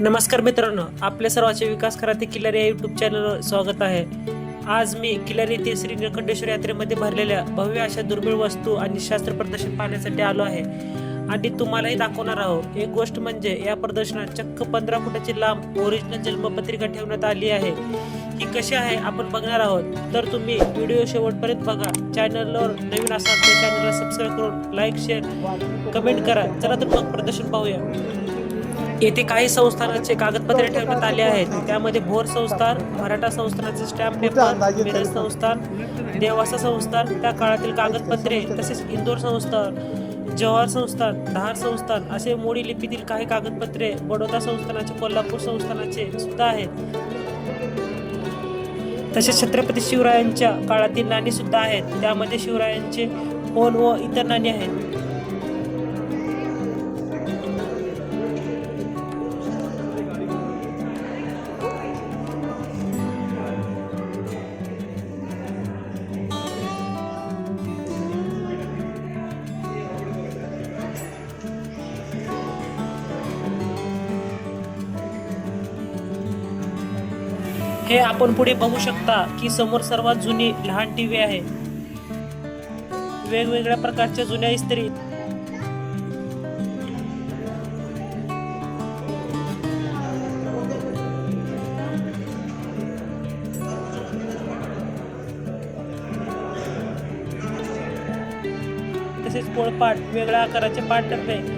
नमस्कार मित्रांनो आपल्या सर्वांचे विकास खराते किल्लारी या युट्यूब चॅनलवर स्वागत आहे. आज मी किल्लारी येथे श्री निळकंठेश्वर यात्रेमध्ये भरलेल्या भव्य अशा दुर्मिळ वस्तू आणि शास्त्र प्रदर्शन पाहण्यासाठी आलो आहे. आणि तुम्हालाही दाखवणार आहोत एक गोष्ट म्हणजे या प्रदर्शनात चक्क पंधरा फुटाची लांब ओरिजिनल जन्मपत्रिका ठेवण्यात आली आहे. ही कशी आहे आपण बघणार आहोत. तर तुम्ही व्हिडिओ शेवटपर्यंत बघा. चॅनलवर नवीन असाल तर चॅनलला सबस्क्राईब करून लाईक शेअर कमेंट करा. चला तर मग प्रदर्शन पाहूया. येथे काही संस्थानाचे कागदपत्रे ठेवण्यात आले आहेत. त्यामध्ये भोर संस्थान मराठा संस्थानाचे स्टॅम्प पेपर मिरज संस्थान देवासा संस्थान त्या काळातील कागदपत्रे तसेच इंदोर संस्थान जवाहर संस्थान धार संस्थान असे मोडी लिपीतील काही कागदपत्रे बडोदा संस्थानाचे कोल्हापूर संस्थानाचे सुद्धा आहेत. तसेच छत्रपती शिवरायांच्या काळातील नाणी सुद्धा आहेत. त्यामध्ये शिवरायांचे फोन व इतर नाणी आहेत. हे आपण पुढे बघू शकता की समोर सर्वात जुनी लहान टीव्ही आहे. वेगवेगळ्या प्रकारच्या जुन्या इस्त्री. तसेच पोळपाट वेगळ्या आकाराचे पाट डबे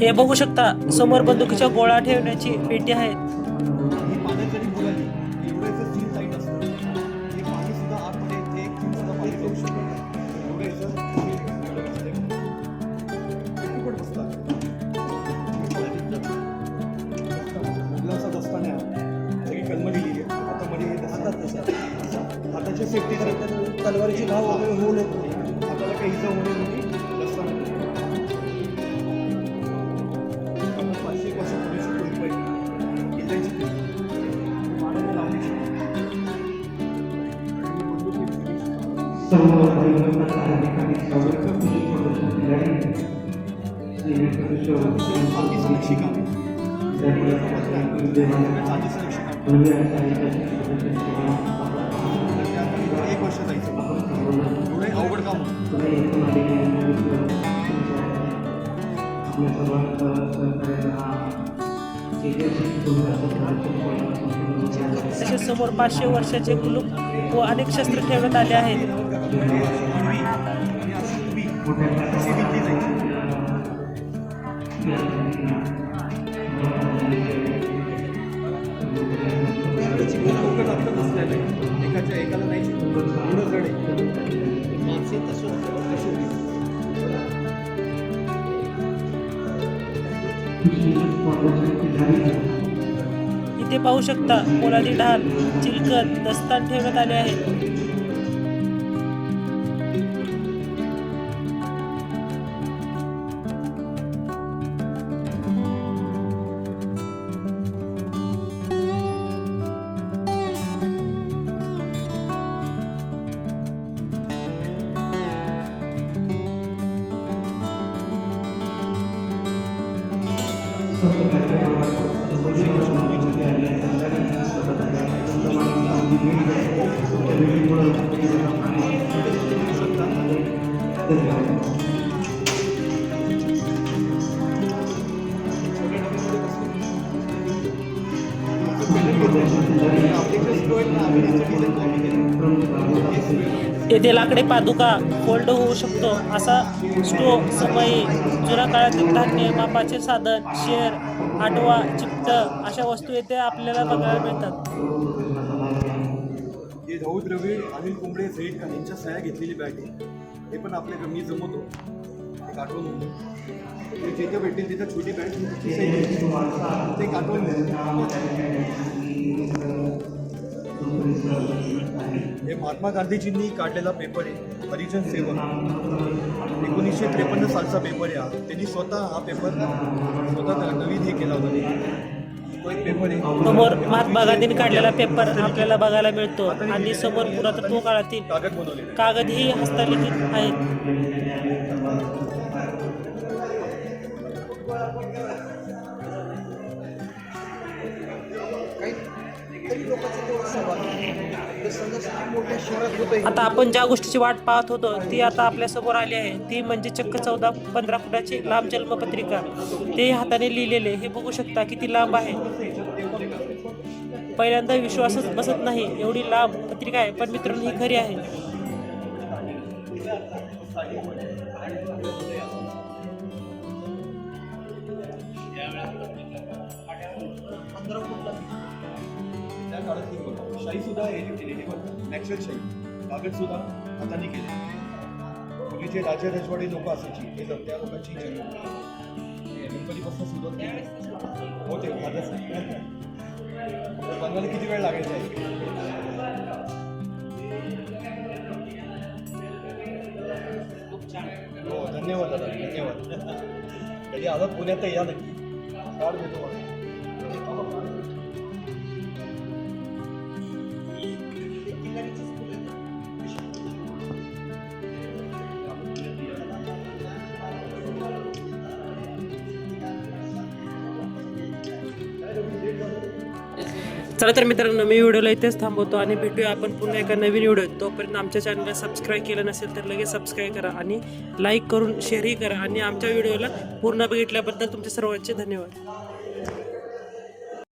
हे बघू शकता समोर बंदुकीच्या गोळा ठेवण्याची पेटी आहे. हाताच्या सेफ्टीसाठी तलवारीची भाव वगैरे होऊ नये. आपल्याला काही इजा होऊ नये बाकीचं नक्षीकाम चांदीचं नक्षीकाम त्यात एक वर्ष जायचं. एवढे अवघड काम. होतं. तसेच समोर पाचशे वर्षाचे कुलूप व अनेक शस्त्र ठेवण्यात आले आहेत. इथे पाहू शकता पोलादी ढाल चिलकत दस्तान ठेवण्यात आले आहे. येथे लाकडे पादुका फोल्ड होऊ शकतो. असा स्टो समयी जुन्या काळातील धान्य मापाचे साधन शेर आठवा चिपट अशा वस्तू येथे आपल्याला बघायला मिळतात. हे राऊत द्रविड अनिल कुंबळे झेड खान यांच्या सह्या घेतलेली बॅग आहे. हे पण आपल्या मी जमवतो. एक आठवण म्हणून ते जिथं भेटेल तिथं छोटी बॅग ते एक आठवण हे महात्मा गांधीजींनी काढलेला पेपर आहे. हरिजन सेवक. एकोणीसशे त्रेपन्न सालचा पेपर आहे हा. त्यांनी स्वतः हा पेपर स्वतः त्याला नवीन हे केला होता. त्यांनी. तो एक पेपर आहे. समोर महात्मा गांधींनी काढलेला पेपर आपल्याला बघायला मिळतो. आणि समोर पुरातत्व काळातील कागद बनवलेले कागदही हस्तलिखित आहेत. आता आपण ज्या गोष्टीची वाट पाहत होतो ती आता आपल्यासमोर आली आहे. ती म्हणजे चक्क चौदा पंधरा फुटाची लांब जन्मपत्रिका. ते हाताने लिहिलेले हे बघू शकता किती लांब आहे. पहिल्यांदा विश्वासच बसत नाही एवढी लांब पत्रिका आहे. पण मित्रांनो ही खरी आहे. पंधरा शाही सुद्धा हे केलेली बघा नॅचरल शाही. कागद सुद्धा हाताने केले पूर्वी जे राजा रजवाडी लोक असायची ते लोक- त्या लोकांची गणपतीपासून सुरुवात केली. होते आजच बनवायला किती वेळ लागायचा आहे? हो धन्यवाद दादा धन्यवाद. कधी आला पुण्यात या नक्की. कार्ड देतो चला तर मित्रांनो मी व्हिडिओला इथेच थांबवतो आणि भेटूया आपण पुन्हा एका नवीन व्हिडिओ तोपर्यंत आमच्या चॅनलला सबस्क्राईब केलं नसेल तर लगेच सबस्क्राईब करा आणि लाईक करून शेअरही करा आणि आमच्या व्हिडिओला पूर्ण बघितल्याबद्दल तुमचे सर्वांचे धन्यवाद.